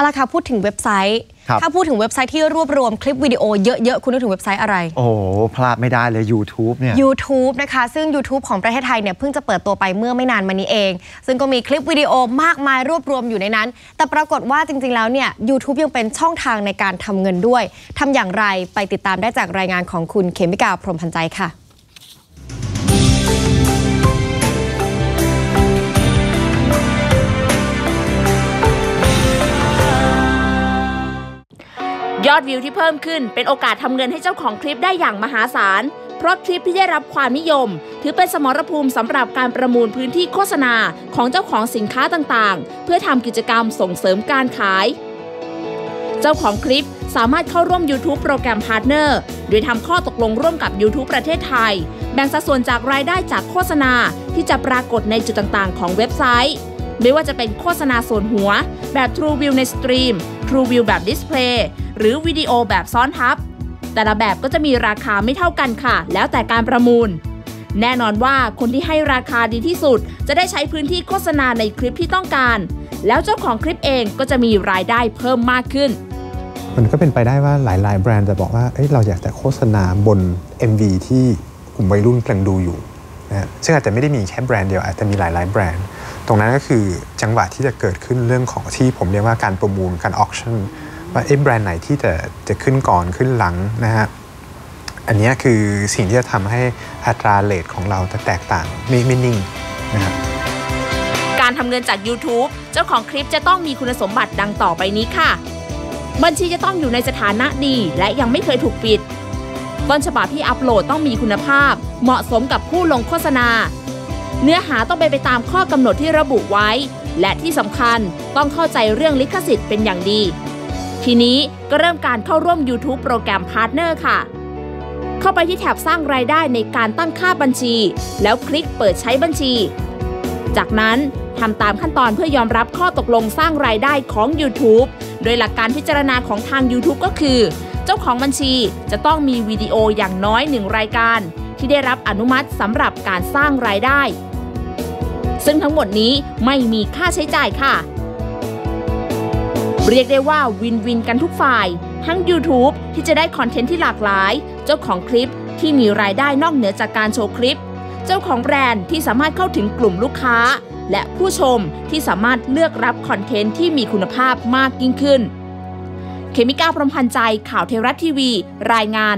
เอาละค่ะพูดถึงเว็บไซต์ครับถ้าพูดถึงเว็บไซต์ที่รวบรวมคลิปวิดีโอเยอะ ๆ คุณนึกถึงเว็บไซต์อะไร โอ้โหพลาดไม่ได้เลย YouTube เนี่ย YouTube นะคะ ซึ่ง YouTube ของประเทศไทยเนี่ยเพิ่งจะเปิดตัวไปเมื่อไม่นานมานี้เอง ซึ่งก็มีคลิปวิดีโอมากมายรวบรวมอยู่ในนั้น แต่ปรากฏว่าจริง ๆ แล้วเนี่ย YouTube ยังเป็นช่องทางในการทำเงินด้วยทำอย่างไรไปติดตามได้จากรายงานของคุณเขมิกาพรหมพันธ์ใจค่ะ ยอดวิวที่เพิ่มขึ้นเป็นโอกาสทำเงินให้เจ้าของคลิปได้อย่างมหาศาล เพราะคลิปที่ได้รับความนิยม ถือเป็นสมรภูมิสำหรับการประมูลพื้นที่โฆษณาของเจ้าของสินค้าต่างๆ เพื่อทำกิจกรรมส่งเสริมการขาย เจ้าของคลิปสามารถเข้าร่วม YouTube โปรแกรมพาร์ทเนอร์โดยทำข้อตกลงร่วมกับ YouTube ประเทศไทย แบ่งสัดส่วนจากรายได้จากโฆษณาที่จะปรากฏในจุดต่างๆ ของเว็บไซต์ ไม่ว่าจะเป็นโฆษณาส่วนหัว แบบ True View ในสตรีม True View แบบดิสเพลย์ หรือวิดีโอแบบซ้อนทับ แต่ละแบบก็จะมีราคาไม่เท่ากันค่ะ แล้วแต่การประมูล แน่นอนว่าคนที่ให้ราคาดีที่สุด จะได้ใช้พื้นที่โฆษณาในคลิปที่ต้องการ แล้วเจ้าของคลิปเองก็จะมีรายได้เพิ่มมากขึ้น มันก็เป็นไปได้ว่าหลาย ๆ แบรนด์จะบอกว่าเเราอยากจะโฆษณาบน MV ที่กลุ่มวัยรุ่นกำลังดูอยู่นะซึ่งอาจจะไม่ได้มีแค่แบรนด์เดียวอาจจะมีหลาย ๆ แบรนด์ ตรงนั้นก็คือจังหวะที่จะเกิดขึ้นเรื่องของที่ผมเรียกว่าการประมูลการออ t ชั่น ว่าเอ๊ะแบรนด์ไหนที่จะจะขึ้นก่อนขึ้นหลังนะฮะอันนี้คือสิ่งที่จะทำให้อัตราเลทของเราจะแตกต่างไม่ไม่นิ่งนะครับการทำเงินจาก YouTube เจ้าของคลิปจะต้องมีคุณสมบัติดังต่อไปนี้ค่ะ บัญชีจะต้องอยู่ในสถานะดีและยังไม่เคยถูกปิด ต้นฉบับที่อัปโหลดต้องมีคุณภาพ เหมาะสมกับผู้ลงโฆษณา เนื้อหาต้องเป็นไปตามข้อกำหนดที่ระบุไว้ และที่สำคัญต้องเข้าใจเรื่องลิขสิทธิ์เป็นอย่างดี ทีนี้ก็เริ่มการเข้าร่วม YouTube โปรแกรมพาร์ทเนอร์ค่ะ เข้าไปที่แถบสร้างรายได้ในการตั้งค่าบัญชี แล้วคลิกเปิดใช้บัญชี จากนั้นทำตามขั้นตอนเพื่อยอมรับข้อตกลงสร้างรายได้ของ YouTube โดยหลักการพิจารณาของทาง YouTube ก็คือ เจ้าของบัญชีจะต้องมีวิดีโออย่างน้อยหนึ่งรายการ ที่ได้รับอนุมัติสำหรับการสร้างรายได้ ซึ่งทั้งหมดนี้ไม่มีค่าใช้จ่ายค่ะ เรียกได้ว่าวินวินกันทุกฝ่าย ทั้ง YouTube ที่จะได้คอนเทนต์ที่หลากหลาย เจ้าของคลิปที่มีรายได้นอกเหนือจากการโชว์คลิป เจ้าของแบรนด์ที่สามารถเข้าถึงกลุ่มลูกค้า และผู้ชมที่สามารถเลือกรับคอนเทนต์ที่มีคุณภาพมากยิ่งขึ้น เคมิก้าพรหมพันธ์ใจข่าวเทวรัฐทีวี รายงาน